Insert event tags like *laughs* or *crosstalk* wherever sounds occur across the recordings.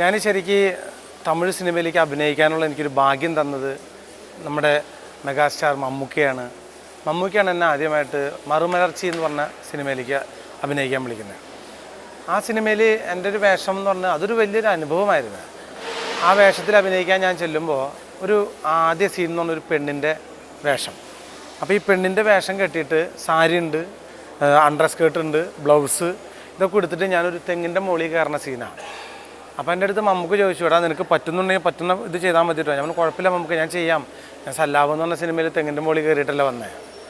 ഞാൻ ശരിക്കും തമിഴ് സിനിമയിലേക്ക് അഭിനയിക്കാനുള്ള എനിക്കൊരു ഭാഗ്യം തന്നത് നമ്മുടെ മെഗാസ്റ്റാർ മമ്മൂക്കയാണ്. മമ്മൂക്കയാണ് എന്നെ ആദ്യമായിട്ട് മറുമലർച്ചി എന്ന് പറഞ്ഞ സിനിമയിലേക്ക് അഭിനയിക്കാൻ വിളിക്കുന്നത്. ആ സിനിമയിൽ എന്റെ ഒരു വേഷം എന്ന് പറഞ്ഞാൽ അതൊരു വലിയൊരു അനുഭവമായിരുന്നു. ആ വേഷത്തിൽ അഭിനയിക്കാൻ ഞാൻ ചെല്ലുമ്പോൾ ഒരു ആദ്യ സീൻ എന്ന് പറഞ്ഞൊരു പെണ്ണിന്റെ വേഷം. അപ്പോൾ ഈ പെണ്ണിന്റെ വേഷം കെട്ടിയിട്ട് സാരി ഉണ്ട് അണ്ടർ സ്കേർട്ട് ഉണ്ട് ബ്ലൗസ് ഇതൊക്കെ എടുത്തിട്ട് ഞാനൊരു തെങ്ങിന്റെ മുകളിൽ കയറുന്ന സീനാണ് അപ്പോൾ എന്റെ അടുത്ത് നമുക്ക് ചോദിച്ചു എടാ നിനക്ക് പറ്റുന്നുണ്ടെങ്കിൽ പറ്റുന്ന ഇത് ചെയ്താൽ മതി കേട്ടോ ഞാൻ കുഴപ്പമില്ല നമുക്ക് ഞാൻ ചെയ്യാം. ഞാൻ സല്ലാബ് എന്ന് പറഞ്ഞ സിനിമയിൽ തെങ്ങിന്റെ മുകളിൽ കയറിയിട്ടല്ല വന്നേ.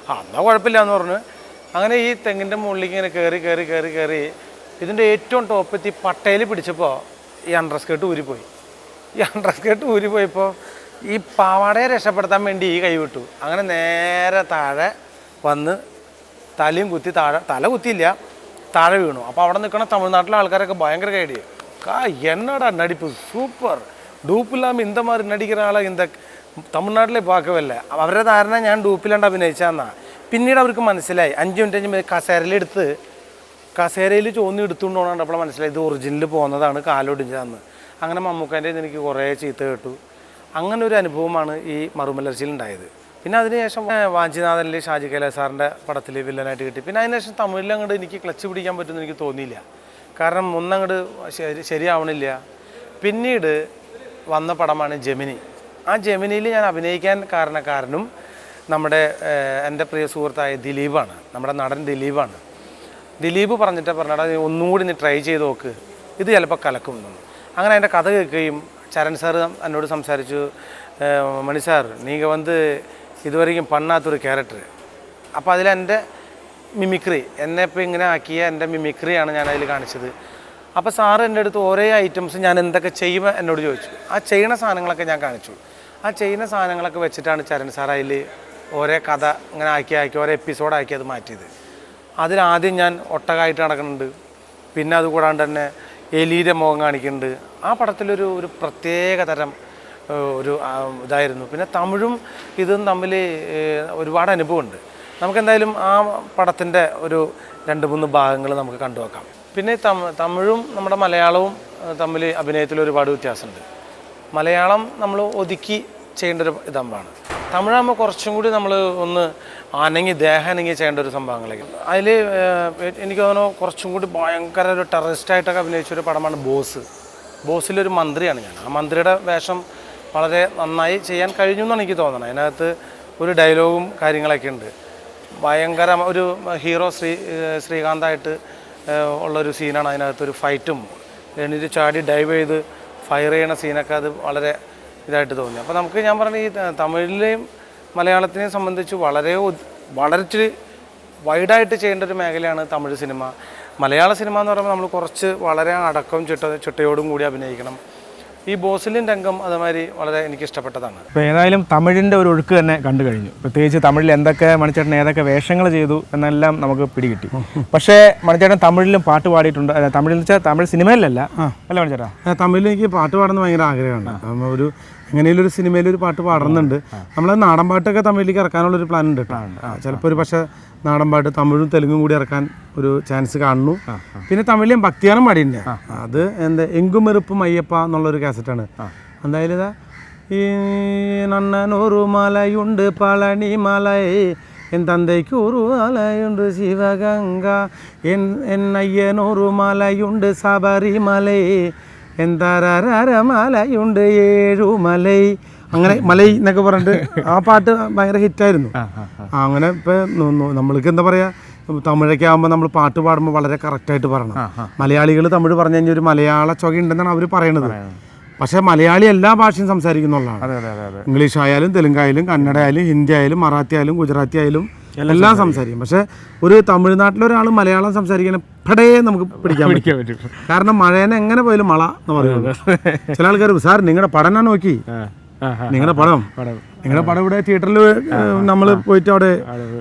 ആ എന്നാൽ കുഴപ്പമില്ല എന്ന് പറഞ്ഞു. അങ്ങനെ ഈ തെങ്ങിന്റെ മുകളിലേക്ക് ഇങ്ങനെ കയറി കയറി കയറി കയറി ഇതിന്റെ ഏറ്റവും ടോപ്പെത്തി പട്ടയിൽ പിടിച്ചപ്പോൾ ഈ അണ്ടർസ്കേർട്ട് ഊരിപ്പോയി. ഈ അണ്ടർസ്കേർട്ട് ഊരിപ്പോയപ്പോൾ ഈ പാവാടയെ രക്ഷപ്പെടുത്താൻ വേണ്ടി ഈ കൈ വിട്ടു. അങ്ങനെ നേരെ താഴെ വന്ന് തലയും കുത്തി താഴെ തല കുത്തിയില്ല താഴെ വീണു. അപ്പോൾ അവിടെ നിൽക്കുന്ന തമിഴ്നാട്ടിലെ ആൾക്കാരൊക്കെ ഭയങ്കര கா என்னடா நடிப்பு? சூப்பர். ഡൂപ്പ് ഇല്ലാமல் ഇന്ത മാതിരി നടിക്കുന്ന இந்த ഇന്ത തമിഴ്നാട്ടിലെ அவரே അവരുടെ ധാരണ ഞാൻ ഡൂപ്പിലാണ്ട് അഭിനയിച്ചാന്നാ പിന്നീട് അവർക്ക് മനസ്സിലായി. അഞ്ച് മിനിറ്റ് കഴിഞ്ഞ് കസേരയിലെടുത്ത് കസേരയിൽ ചോന്നി എടുത്തുകൊണ്ടാണ് അപ്പോൾ മനസ്സിലായി ഇത് ഒറിജിനൽ പോകുന്നതാണ് കാലോടിഞ്ഞാണ് അങ്ങനെ മമ്മൂക്കന്റെ എനിക്ക് കുറേ ചീത്ത കേട്ടു. അങ്ങനെ ഒരു അനുഭവമാണ് ഈ മറുമലർച്ചയിൽ ഉണ്ടായത്. പിന്നെ അതിനുശേഷം വാഞ്ചിനാഥനിലെ ഷാജി കൈലാസ് സാറിന്റെ പടത്തിൽ വില്ലനായിട്ട് കിട്ടി. പിന്നെ അതിനുശേഷം തമിഴിൽ അങ്ങോട്ട് എനിക്ക് ക്ലച്ച് പിടിക്കാൻ പറ്റുമെന്ന് എനിക്ക് തോന്നിയില്ല. കാരണം ഒന്നങ്ങട് ശരി ശരിയാവണില്ല. പിന്നീട് വന്ന പടമാണ് ജമിനി. ആ ജമിനിയിൽ ഞാൻ അഭിനയിക്കാൻ കാരണക്കാരനും നമ്മുടെ എന്റെ പ്രിയ സുഹൃത്തായ ദിലീപാണ്. നമ്മുടെ നടൻ ദിലീപാണ്. ദിലീപ് പറഞ്ഞിട്ട് പറഞ്ഞാൽ ഒന്നുകൂടി ഒന്നും കൂടി നീ ട്രൈ ചെയ്ത് നോക്ക്. ഇത് ചിലപ്പോൾ കലക്കും. എന്നു അങ്ങനെ എന്റെ കഥ കേൾക്കുകയും ചരൺ സാർ എന്നോട് സംസാരിച്ചു മണി സാർ നീ വന്ന് ഇതുവരെയും പണ്ണാത്തൊരു ക്യാരക്ടർ അപ്പോൾ അതിലെന്റെ മിമിക്രി. എന്നെ ഇപ്പോൾ ഇങ്ങനെ ആക്കിയ എന്റെ മിമിക്രിയാണ് ഞാൻ അതിൽ കാണിച്ചത്. അപ്പോൾ സാറ് എന്റെ അടുത്ത് ഓരോ ഐറ്റംസ് ഞാൻ എന്തൊക്കെ ചെയ്യുമ്പോൾ എന്നോട് ചോദിച്ചു. ആ ചെയ്യുന്ന സാധനങ്ങളൊക്കെ ഞാൻ കാണിച്ചു. ആ ചെയ്യുന്ന സാധനങ്ങളൊക്കെ വെച്ചിട്ടാണ് ചരൺ സാർ അതിൽ ഓരോ കഥ ഇങ്ങനെ ആക്കി ആക്കി ഓരോ എപ്പിസോഡാക്കി അത് മാറ്റിയത്. അതിലാദ്യം ഞാൻ ഒട്ടകമായിട്ട് നടക്കുന്നുണ്ട്. പിന്നെ അതുകൂടാണ്ട് തന്നെ എലീന്റെ മുഖം കാണിക്കുന്നുണ്ട്. ആ പടത്തിലൊരു ഒരു പ്രത്യേക തരം ഒരു ഇതായിരുന്നു. പിന്നെ തമിഴും ഇതും തമ്മിൽ ഒരുപാട് അനുഭവമുണ്ട്. നമുക്കെന്തായാലും ആ പടത്തിന്റെ ഒരു രണ്ട് മൂന്ന് ഭാഗങ്ങൾ നമുക്ക് കണ്ടുവെക്കാം പിന്നെ തമ തമിഴും നമ്മുടെ മലയാളവും തമ്മിൽ അഭിനയത്തിൽ ഒരുപാട് വ്യത്യാസമുണ്ട്. മലയാളം നമ്മൾ ഒതുക്കി ചെയ്യേണ്ട ഒരു ഇതമ്പാണ് തമിഴാകുമ്പോൾ കുറച്ചും കൂടി നമ്മൾ ഒന്ന് അനങ്ങി ദേഹം അനങ്ങി ചെയ്യേണ്ട ഒരു സംഭവങ്ങളൊക്കെ. അതിൽ എനിക്ക് തോന്നുന്നു കുറച്ചും കൂടി ഭയങ്കര ഒരു ടെററിസ്റ്റായിട്ടൊക്കെ അഭിനയിച്ച ഒരു പടമാണ് ബോസ്. ബോസിലൊരു മന്ത്രിയാണ് ഞാൻ. ആ മന്ത്രിയുടെ വേഷം വളരെ നന്നായി ചെയ്യാൻ കഴിഞ്ഞു എന്നാണ് എനിക്ക് തോന്നുന്നത്. അതിനകത്ത് ഒരു ഡയലോഗും കാര്യങ്ങളൊക്കെ ഉണ്ട്. ഭയങ്കര ഒരു ഹീറോ ശ്രീ ശ്രീകാന്തായിട്ട് ഉള്ളൊരു സീനാണ് അതിനകത്തൊരു ഫൈറ്റും. എണീറ്റ് ചാടി ഡൈവ് ചെയ്ത് ഫയർ ചെയ്യണ സീനൊക്കെ അത് വളരെ ഇതായിട്ട് തോന്നി. അപ്പോൾ നമുക്ക് ഞാൻ പറഞ്ഞ ഈ തമിഴിലെയും മലയാളത്തിനെയും സംബന്ധിച്ച് വളരെ ഇച്ചിരി വൈഡായിട്ട് ചെയ്യേണ്ട ഒരു മേഖലയാണ് തമിഴ് സിനിമ. മലയാള സിനിമ എന്ന് പറയുമ്പോൾ നമ്മൾ കുറച്ച് വളരെ അടക്കം ചിട്ട ചിട്ടയോടും കൂടി അഭിനയിക്കണം. ഈ ബോസിലിൻ രംഗം അതുമാതിരി വളരെ എനിക്ക് ഇഷ്ടപ്പെട്ടതാണ് ഇപ്പോൾ ഏതായാലും തമിഴിന്റെ ഒരു ഒഴുക്ക് തന്നെ കണ്ടു കഴിഞ്ഞു. പ്രത്യേകിച്ച് തമിഴിൽ എന്തൊക്കെ മണിച്ചേട്ടൻ ഏതൊക്കെ വേഷങ്ങൾ ചെയ്തു എന്നെല്ലാം നമുക്ക് പിടികിട്ടി. പക്ഷേ മണിച്ചേട്ടൻ തമിഴിലും പാട്ട് പാടിയിട്ടുണ്ട്. തമിഴിൽ വെച്ചാൽ തമിഴ് സിനിമയിലല്ല. അല്ല മണിച്ചേട്ടാ? തമിഴിൽ എനിക്ക് പാട്ട് പാടുന്ന ഭയങ്കര ആഗ്രഹമുണ്ട്. ഒരു എങ്ങനെയും ഒരു സിനിമയിൽ ഒരു പാട്ട് പാടുന്നുണ്ട്. നമ്മളെ നാടൻ പാട്ടൊക്കെ തമിഴിലേക്ക് ഇറക്കാനുള്ള ഒരു പ്ലാൻ ഉണ്ട് ചിലപ്പോൾ ഒരു പക്ഷേ നാടൻ പാട്ട് തമിഴും തെലുങ്കും കൂടി ഇറക്കാൻ ഒരു ചാൻസ് കാണുന്നു. പിന്നെ തമിഴിലും ഭക്തിയാനം പാടിയുണ്ട് അത് എന്താ? എങ്കുമെറുപ്പും അയ്യപ്പ എന്നുള്ളൊരു കാസറ്റാണ് എന്തായാലും ഇതാ ഈ നന്നനൊരു മലയുണ്ട് പളനി മലയെ. എൻ ഒരു മലയുണ്ട് ശിവഗംഗ. എൻ എൻ അയ്യനൊരു മലയുണ്ട് ശബരിമലൈ ഏഴു ഏഴുമലൈ അങ്ങനെ മലൈ എന്നൊക്കെ പറഞ്ഞിട്ട് ആ പാട്ട് ഭയങ്കര ഹിറ്റായിരുന്നു. അങ്ങനെ ഇപ്പം നമ്മൾക്ക് എന്താ പറയുക തമിഴൊക്കെ ആകുമ്പോൾ നമ്മൾ പാട്ട് പാടുമ്പോൾ വളരെ കറക്റ്റായിട്ട് പറയണം. മലയാളികൾ തമിഴ് പറഞ്ഞു കഴിഞ്ഞാൽ ഒരു മലയാള ചൊക ഉണ്ടെന്നാണ് അവർ പറയണത്. പക്ഷേ മലയാളി എല്ലാ ഭാഷയും സംസാരിക്കുന്നുള്ളതാണ്. ഇംഗ്ലീഷ് ആയാലും തെലുങ്കായാലും കന്നഡ ആയാലും ഹിന്ദി ആയാലും മറാത്തി ആയാലും ഗുജറാത്തി ആയാലും എല്ലാം സംസാരിക്കും. പക്ഷെ ഒരു തമിഴ്നാട്ടിലെ ഒരാൾ മലയാളം സംസാരിക്കണ പടയെ നമുക്ക് പിടിക്കാൻ പിടിക്കാൻ പറ്റും. കാരണം മഴേനെ എങ്ങനെ പോയാലും മള എന്ന് പറയുന്നത്. ചില ആൾക്കാർ സാർ നിങ്ങളുടെ പഠനം നോക്കി. നിങ്ങളുടെ പടം. നിങ്ങളുടെ പടം ഇവിടെ തിയേറ്ററിൽ നമ്മൾ പോയിട്ട് അവിടെ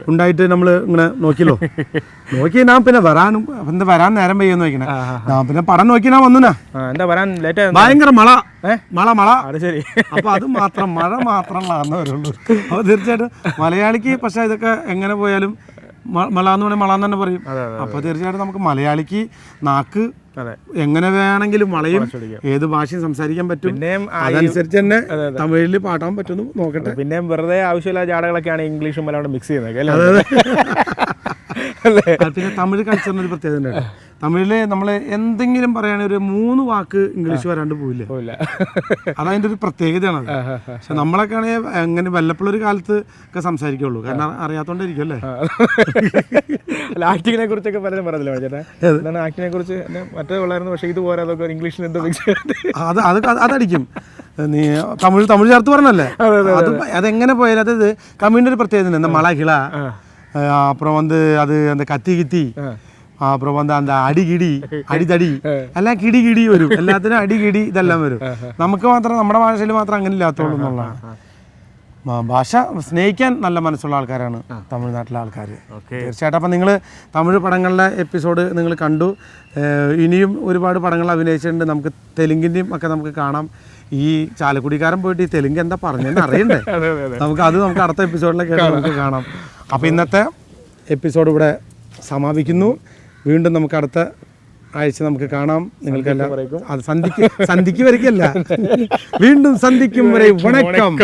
ഉണ്ടായിട്ട് നമ്മൾ ഇങ്ങനെ നോക്കിയല്ലോ. *laughs* നോക്കി ഞാൻ പിന്നെ വരാനും എന്താ വരാൻ നേരം പെയ്യെന്ന് നോക്കണേ ഞാൻ പിന്നെ പടം നോക്കി ഞാൻ വന്നുനാ എന്താ വരാൻ ലേറ്റ് ഭയങ്കര മള മള മള അത് ശരി. അപ്പൊ അത് മാത്രം മഴ മാത്രം വരുള്ളൂ. അപ്പൊ തീർച്ചയായിട്ടും മലയാളിക്ക് പക്ഷെ ഇതൊക്കെ എങ്ങനെ പോയാലും മള എന്ന് പറഞ്ഞാൽ മള എന്ന് തന്നെ പറയും. അപ്പൊ തീർച്ചയായിട്ടും നമുക്ക് മലയാളിക്ക് നാക്ക് എങ്ങനെ വേണമെങ്കിലും വളയും. ഏത് ഭാഷയും സംസാരിക്കാൻ പറ്റും. പിന്നെ അതനുസരിച്ച് തന്നെ തമിഴിൽ പാട്ടാൻ പറ്റുന്നു നോക്കട്ടെ. പിന്നെ വെറുതെ ആവശ്യമില്ലാത്ത ജാടകളൊക്കെയാണ് ഇംഗ്ലീഷും മലയാളം മിക്സ് ചെയ്യുന്നത് അല്ലേ? *laughs* അല്ലേ? പിന്നെ തമിഴ് കൾച്ചറിന് ഒരു പ്രത്യേകത ഉണ്ട് തമിഴിൽ നമ്മൾ എന്തെങ്കിലും പറയുകയാണെങ്കിൽ ഒരു മൂന്ന് വാക്ക് ഇംഗ്ലീഷ് വരാണ്ട് പോയില്ല അതതിന്റെ ഒരു പ്രത്യേകതയാണ്. പക്ഷെ നമ്മളൊക്കെ ആണെങ്കിൽ അങ്ങനെ വല്ലപ്പോഴൊരു കാലത്ത് ഒക്കെ സംസാരിക്കുള്ളൂ. കാരണം അറിയാത്തോണ്ടിരിക്കും അല്ലേ? ആക്ടിങ്ങിനെ കുറിച്ചൊക്കെ പലരും പറഞ്ഞില്ല ചേട്ടാ? ആക്ടിനെ ആക്ടിങ്ങിനെ കുറിച്ച്? മറ്റേ ഉള്ളായിരുന്നു പക്ഷേ ഇത് പോരാ അതൊക്കെ ഇംഗ്ലീഷിൽ എന്തോ അത് അത് അത് അതടിക്കും. നീ തമിഴ് തമിഴ് ചേർത്ത് പറഞ്ഞല്ലേ? അത് അതെങ്ങനെ പോയാലും അതായത് കമ്മ്യൂണിറ്റി ഒരു പ്രത്യേകത മള കിള அப்புறம் வந்து அது அந்த கத்தி கித்தி அப்புறம் வந்து அந்த അടി കിടി അടിതടി എല്ലാം കിടി കിടി വരും എല്ലാത്തിനും അടി കിടി ഇതെല്ലാം വരും നമുക്ക് മാത്രം നമ്മുടെ ഭാഷയിൽ മാത്രം അങ്ങനെ ഇല്ലാത്തുള്ളൂ എന്നുള്ളതാണ് ആ, ഭാഷ സ്നേഹിക്കാൻ നല്ല മനസ്സുള്ള ആൾക്കാരാണ് തമിഴ്നാട്ടിലെ ആൾക്കാർ തീർച്ചയായിട്ടും. അപ്പം നിങ്ങൾ തമിഴ് പടങ്ങളുടെ എപ്പിസോഡ് നിങ്ങൾ കണ്ടു. ഇനിയും ഒരുപാട് പടങ്ങൾ അഭിനയിച്ചിട്ടുണ്ട്. നമുക്ക് തെലുങ്കിന്റെയും ഒക്കെ നമുക്ക് കാണാം. ഈ ചാലക്കുടിക്കാരൻ പോയിട്ട് ഈ തെലുങ്ക് എന്താ പറഞ്ഞതെന്ന് അറിയണ്ടേ? *laughs* നമുക്ക് അത് നമുക്ക് അടുത്ത എപ്പിസോഡിലൊക്കെ നമുക്ക് കാണാം. അപ്പോൾ ഇന്നത്തെ എപ്പിസോഡ് ഇവിടെ സമാപിക്കുന്നു. വീണ്ടും നമുക്ക് അടുത്ത ആഴ്ച നമുക്ക് കാണാം. നിങ്ങൾക്കെല്ലാം അത് സന്ധിക്ക് സന്ധിക്ക് വരയ്ക്കല്ല. *laughs* വീണ്ടും സന്ധിക്കും വരെ. വണക്കം.